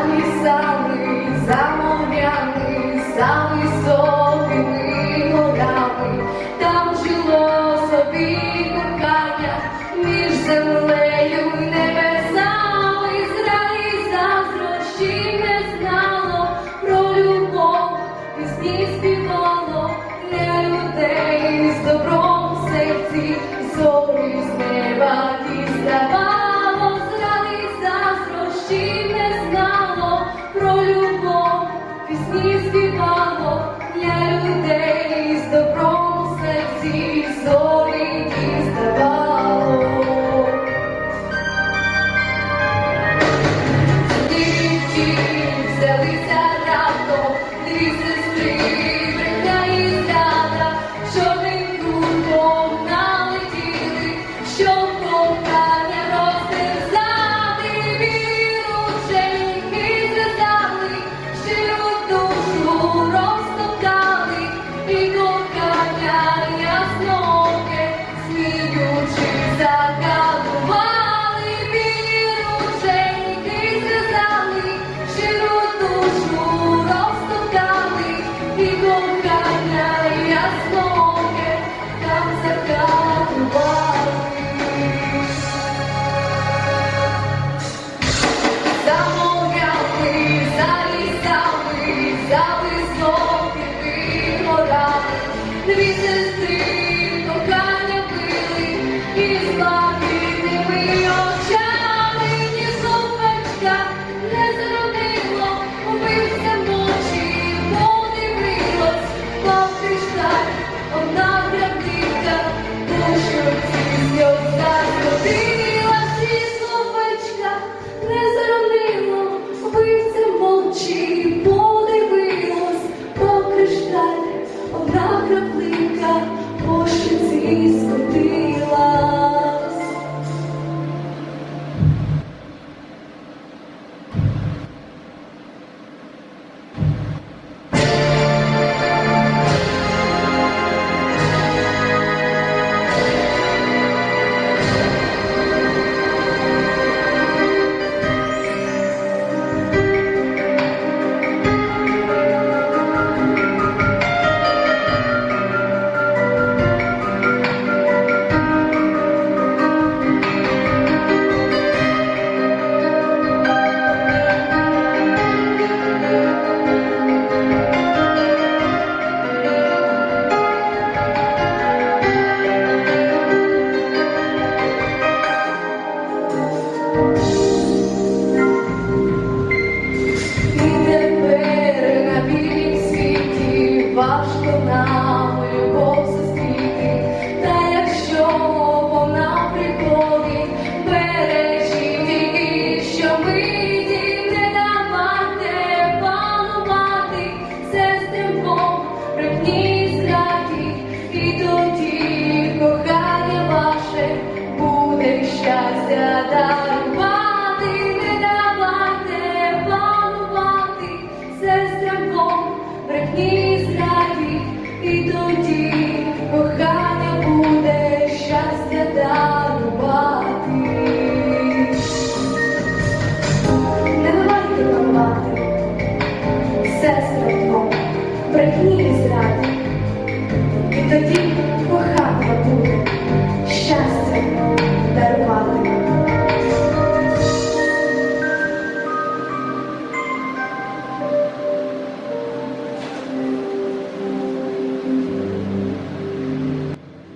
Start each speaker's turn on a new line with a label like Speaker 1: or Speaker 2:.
Speaker 1: Самий, самий, замовляний, самий високими там жило собі кохання між землею і небесами, Ізраїль не знало про любов, пісні співало. Не людей з добром серці, зорі з неба діставало, зради завтра glory The reasons complete. Бог, брехні і зраді, і тоді